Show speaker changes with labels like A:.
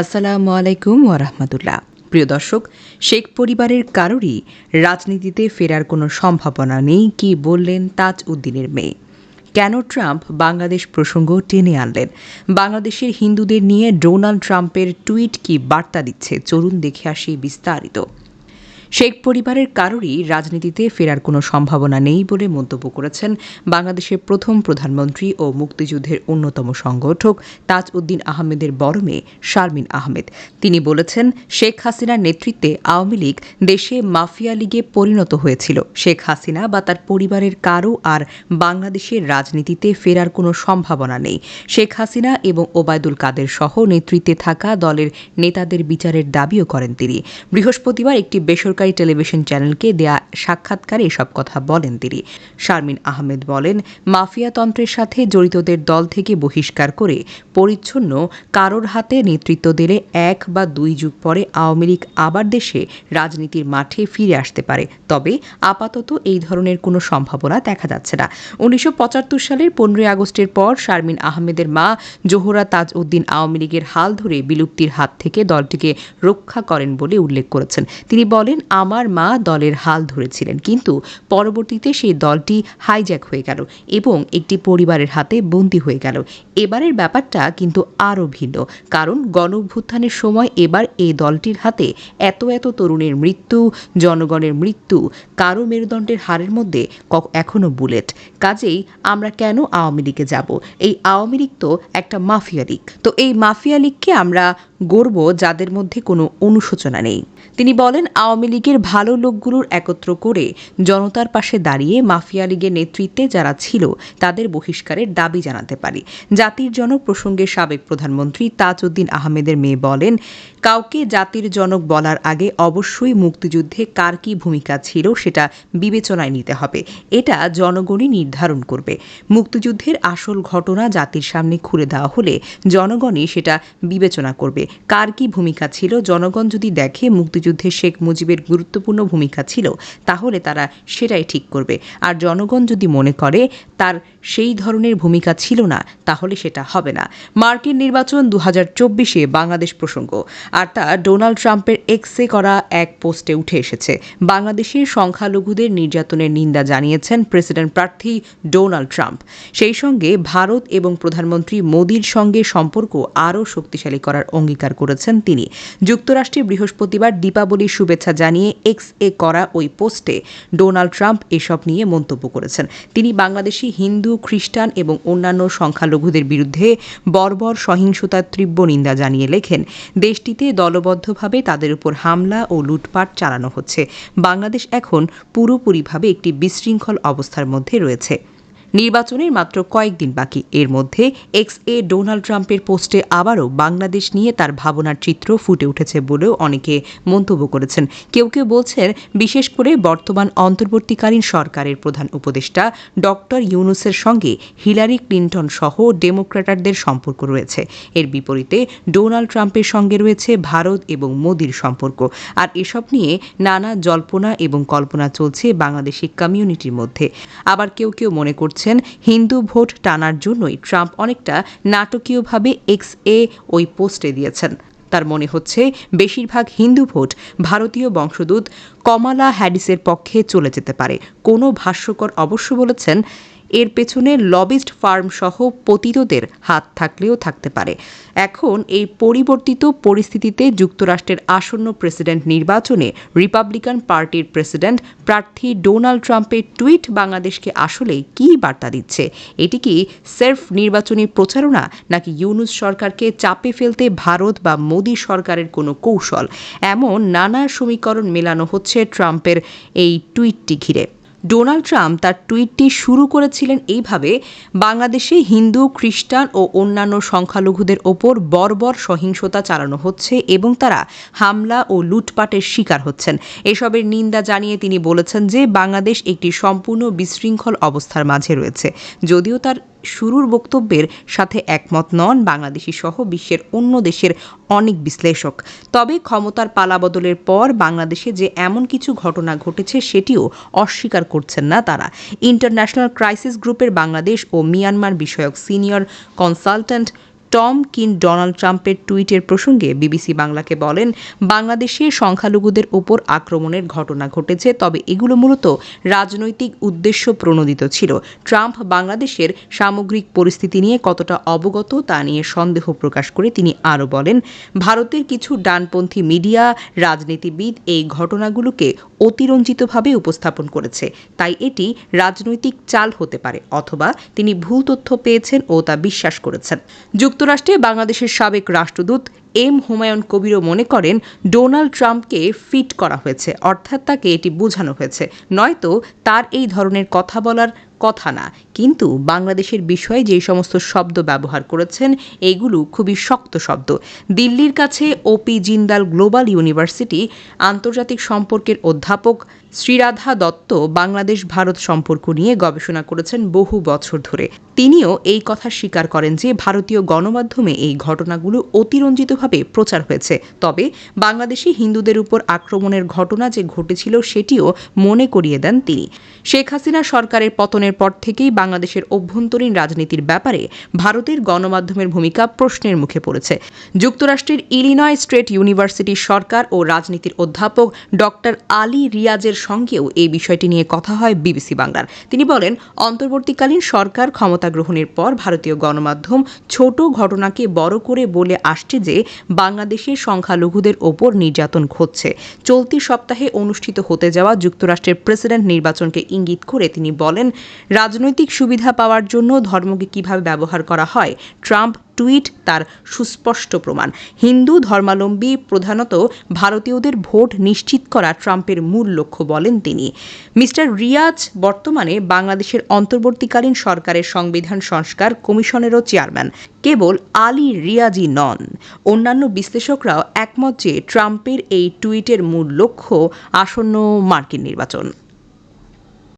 A: আসসালামু আলাইকুম ওরহমতুল্লাহ প্রিয় দর্শক, শেখ পরিবারের কারোরই রাজনীতিতে ফেরার কোনো সম্ভাবনা নেই, কি বললেন তাজ উদ্দিনের মেয়ে। কেন ট্রাম্প বাংলাদেশ প্রসঙ্গ টেনে আনলেন? বাংলাদেশের হিন্দুদের নিয়ে ডোনাল্ড ট্রাম্পের টুইট কি বার্তা দিচ্ছে? চলুন দেখে আসি বিস্তারিত। শেখ পরিবারের কারোরই রাজনীতিতে ফেরার কোনো সম্ভাবনা নেই বলে মন্তব্য করেছেন বাংলাদেশের প্রথম প্রধানমন্ত্রী ও মুক্তিযুদ্ধের অন্যতম সংগঠক তাজ উদ্দিন আহমেদের বড় মেয়ে শারমিন আহমেদ। তিনি বলেছেন, শেখ হাসিনার নেতৃত্বে আওয়ামী লীগ দেশে মাফিয়া লীগে পরিণত হয়েছিল। শেখ হাসিনা বা তার পরিবারের কারও আর বাংলাদেশের রাজনীতিতে ফেরার কোনো সম্ভাবনা নেই। শেখ হাসিনা এবং ওবায়দুল কাদের সহ নেতৃত্বে থাকা দলের নেতাদের বিচারের দাবিও করেন তিনি। বৃহস্পতিবার একটি বেসরকারি বেসরকারি টেলিভিশন চ্যানেলকে দেয়া সাক্ষাৎকারে এসব কথা বলেন তিনি। শারমিন আহমেদ বলেন মাফিয়াতন্ত্রের সাথে জড়িতদের দল থেকে বহিষ্কার করে পরিচ্ছন্ন, কারোর হাতে নেতৃত্ব দিলে এক বা দুই যুগ পরে আওয়ামী লীগ আবার দেশে রাজনীতির মাঠে ফিরে আসতে পারে। তবে আপাতত এই ধরনের কোনো সম্ভাবনা দেখা যাচ্ছে না। উনিশশো পঁচাত্তর সালের পনেরোই আগস্টের পর শারমিন আহমেদের মা জোহরা তাজ উদ্দিন আওয়ামী লীগের হাল ধরে বিলুপ্তির হাত থেকে দলটিকে রক্ষা করেন বলে উল্লেখ করেছেন। তিনি বলেন আমার মা দলের হাল ধরেছিলেন। কিন্তু পরবর্তীতে সেই দলটি হাইজ্যাক হয়ে গেল এবং একটি পরিবারের হাতে বন্দী হয়ে গেল। এবারের ব্যাপারটা কিন্তু আরও ভিন্ন। কারণ গণ অভ্যুত্থানের সময় এবার এই দলটির হাতে এত এত তরুণের মৃত্যু, জনগণের মৃত্যু কারও মেরুদণ্ডের হারের মধ্যে এখনও বুলেট। কাজেই আমরা কেন আওয়ামী লীগে যাব? এই আওয়ামী লীগ তো একটা মাফিয়া লীগ। তো এই মাফিয়া লীগকে আমরা গর্ব যাদের মধ্যে কোনো অনুশোচনা নেই। তিনি বলেন, আওয়ামী লীগের ভালো লোকগুলোর একত্র করে জনতার পাশে দাঁড়িয়ে মাফিয়া লীগের নেতৃত্বে যারা ছিল, তাদের বহিষ্কারের দাবি জানাতে পারি। জাতির জনক প্রসঙ্গে সাবেক প্রধানমন্ত্রী তাজউদ্দিন আহমেদের মেয়ে বলেন, কাউকে জাতির জনক বলার আগে অবশ্যই মুক্তিযুদ্ধে কার কি ভূমিকা ছিল সেটা বিবেচনায় নিতে হবে। এটা জনগণই নির্ধারণ করবে। মুক্তিযুদ্ধের আসল ঘটনা জাতির সামনে খুলে দেওয়া হলে জনগণই সেটা বিবেচনা করবে। কার কি ভূমিকা ছিল? জনগণ যদি দেখে মুক্তিযুদ্ধে শেখ মুজিবের গুরুত্বপূর্ণ ভূমিকা ছিল তাহলে তারা সেটাই ঠিক করবে। আর জনগণ যদি মনে করে তার সেই ধরনের ভূমিকা ছিল না, তাহলে সেটা হবে না। মার্কিন নির্বাচন দু চব্বিশে বাংলাদেশ প্রসঙ্গ। আর তা ডোনাল্ড ট্রাম্পের এক্সে করা এক পোস্টে উঠে এসেছে। বাংলাদেশের সংখ্যালঘুদের নির্যাতনের নিন্দা জানিয়েছেন প্রেসিডেন্ট প্রার্থী ডোনাল্ড ট্রাম্প। সেই সঙ্গে ভারত এবং প্রধানমন্ত্রী মোদীর সঙ্গে সম্পর্ক আরও শক্তিশালী করার অঙ্গীকার করেছেন তিনি। যুক্তরাষ্ট্রে বৃহস্পতিবার দীপাবলির শুভেচ্ছা জানিয়ে এক্স এ করা ওই পোস্টে ডোনাল্ড ট্রাম্প এসব নিয়ে মন্তব্য করেছেন। তিনি বাংলাদেশি হিন্দু খ্রিস্টান এবং অন্যান্য সংখ্যালঘুদের বিরুদ্ধে বর্বর সহিংসতার তীব্র নিন্দা জানিয়ে লেখেন, দেশটিতে দলবদ্ধভাবে তাদের উপর হামলা ও লুটপাট চালানো হচ্ছে। বাংলাদেশ এখন পুরোপুরিভাবে একটি বিশৃঙ্খল অবস্থার মধ্যে রয়েছে। নির্বাচনের মাত্র কয়েকদিন বাকি। এর মধ্যে এক্স এ ডোনাল্ড ট্রাম্পের পোস্টে আবারও বাংলাদেশ নিয়ে তার ভাবনার চিত্র ফুটে উঠেছে বলেও অনেকে মন্তব্য করেছেন। কেউ কেউ বলছেন, বিশেষ করে বর্তমান অন্তর্বর্তীকালীন সরকারের প্রধান উপদেষ্টা ডক্টর ইউনুসের সঙ্গে হিলারি ক্লিন্টন সহ ডেমোক্র্যাটারদের সম্পর্ক রয়েছে। এর বিপরীতে ডোনাল্ড ট্রাম্পের সঙ্গে রয়েছে ভারত এবং মোদির সম্পর্ক। আর এসব নিয়ে নানা জল্পনা এবং কল্পনা চলছে বাংলাদেশি কমিউনিটির মধ্যে। আবার কেউ কেউ মনে করছে করছেন হিন্দু ভোট টানার জন্যই। ট্রাম্প অনেকটা নাটকীয়ভাবে এক্স এ ওই পোস্টে দিয়েছেন। তার মনে হচ্ছে বেশিরভাগ হিন্দু ভোট ভারতীয় বংশদূত কমালা হ্যারিসের পক্ষে চলে যেতে পারে। কোনো ভাষ্যকর অবশ্য বলেছেন এর পেছনে লবিস্ট ফার্ম সহ পতিতদের হাত থাকলেও থাকতে পারে। এখন এই পরিবর্তিত পরিস্থিতিতে যুক্তরাষ্ট্রের আসন্ন প্রেসিডেন্ট নির্বাচনে রিপাবলিকান পার্টির প্রেসিডেন্ট প্রার্থী ডোনাল্ড ট্রাম্পের টুইট বাংলাদেশকে আসলে কী বার্তা দিচ্ছে? এটি কি সেলফ নির্বাচনী প্রচারণা, নাকি ইউনুস সরকারকে চাপে ফেলতে ভারত বা মোদী সরকারের কোনো কৌশল? এমন নানা সমীকরণ মেলানো হচ্ছে ট্রাম্পের এই টুইটটি ঘিরে। ডোনাল্ড ট্রাম্প তার টুইটটি শুরু করেছিলেন এইভাবে, বাংলাদেশে হিন্দু, খ্রিস্টান ও অন্যান্য সংখ্যালঘুদের ওপর বর্বর সহিংসতা চালানো হচ্ছে এবং তারা হামলা ও লুটপাটের শিকার হচ্ছেন। এসবের নিন্দা জানিয়ে তিনি বলেছেন যে, বাংলাদেশ একটি সম্পূর্ণ বিশৃঙ্খল অবস্থার মাঝে রয়েছে। যদিও তার শুরুর বক্তব্যের সাথে একমত নন বাংলাদেশি সহ বিশ্বের অন্য দেশের অনেক বিশ্লেষক। তবে ক্ষমতার পালাবদলের পর বাংলাদেশে যে এমন কিছু ঘটনা ঘটেছে সেটিও অস্বীকার করছেন না তারা। ইন্টারন্যাশনাল ক্রাইসিস গ্রুপের বাংলাদেশ ও মিয়ানমার বিষয়ক senior consultant Tom Kean Donald ট্রাম্পের টুইটের প্রসঙ্গে বিবিসি বাংলাকে বলেন, বাংলাদেশে সংখ্যালঘুদের ওপর আক্রমণের ঘটনা ঘটেছে, তবে এগুলো মূলত রাজনৈতিক উদ্দেশ্য প্রণোদিত ছিল। ট্রাম্প বাংলাদেশের সামগ্রিক পরিস্থিতি নিয়ে কতটা অবগত তা নিয়ে সন্দেহ প্রকাশ করে তিনি আরও বলেন, ভারতের কিছু ডানপন্থী মিডিয়া, রাজনীতিবিদ এই ঘটনাগুলোকে অতিরঞ্জিতভাবে উপস্থাপন করেছে, তাই এটি রাজনৈতিক চাল হতে পারে, অথবা তিনি ভুল তথ্য পেয়েছেন ও তা বিশ্বাস করেছেন। যুক্তরাষ্ট্রে বাংলাদেশের সাবেক রাষ্ট্রদূত এম হুমায়ুন কবিরও মনে করেন, ডোনাল্ড ট্রাম্পকে ফিট করা হয়েছে, অর্থাৎ তাকে এটি বোঝানো হয়েছে। নয়তো তার এই ধরনের কথা বলার কথা না। কিন্তু বাংলাদেশের বিষয়ে যে সমস্ত শব্দ ব্যবহার করেছেন, এগুলো খুবই শক্ত শব্দ। দিল্লির কাছে ওপি জিন্দাল গ্লোবাল ইউনিভার্সিটি, আন্তর্জাতিক সম্পর্কের অধ্যাপক শ্রীরাধা দত্ত বাংলাদেশ ভারত সম্পর্ক নিয়ে গবেষণা করেছেন বহু বছর ধরে। তিনিও এই কথা স্বীকার করেন যে ভারতীয় গণমাধ্যমে এই ঘটনাগুলো অতিরঞ্জিতভাবে প্রচার হয়েছে। তবে বাংলাদেশি হিন্দুদের উপর আক্রমণের ঘটনা যে ঘটেছিল, সেটিও মনে করিয়ে দেন তিনি। শেখ হাসিনা সরকারের পতনের পর থেকেই বাংলাদেশের অভ্যন্তরীণ রাজনীতির ব্যাপারে ভারতের গণমাধ্যমের ভূমিকা প্রশ্নের মুখে পড়েছে। যুক্তরাষ্ট্রের ইলিনয় স্টেট ইউনিভার্সিটির সরকার ও রাজনীতির অধ্যাপক ডক্টর আলী রিয়াজের সঙ্গেও এই বিষয়টি নিয়ে কথা হয় বিবিসি বাংলার। তিনি বলেন, অন্তর্বর্তীকালীন সরকার ক্ষমতা গ্রহণের পর ভারতীয় গণমাধ্যম ছোট ঘটনাকে বড় করে বলে আসছে যে বাংলাদেশের সংখ্যালঘুদের ওপর নির্যাতন ঘটছে। চলতি সপ্তাহে অনুষ্ঠিত হতে যাওয়া যুক্তরাষ্ট্রের প্রেসিডেন্ট নির্বাচনকে ইঙ্গিত করে তিনি বলেন, রাজনৈতিক সুবিধা পাওয়ার জন্য ধর্মকে কীভাবে ব্যবহার করা হয়, ট্রাম্প টুইট তার সুস্পষ্ট প্রমাণ। হিন্দু ধর্মাবলম্বী প্রধানত ভারতীয়দের ভোট নিশ্চিত করা ট্রাম্পের মূল লক্ষ্য বলেন তিনি। মিস্টার রিয়াজ বর্তমানে বাংলাদেশের অন্তর্বর্তীকালীন সরকারের সংবিধান সংস্কার কমিশনেরও চেয়ারম্যান। কেবল আলী রিয়াজি নন। অন্যান্য বিশ্লেষকরাও একমত যে ট্রাম্পের এই টুইটের মূল লক্ষ্য আসন্ন মার্কিন নির্বাচন।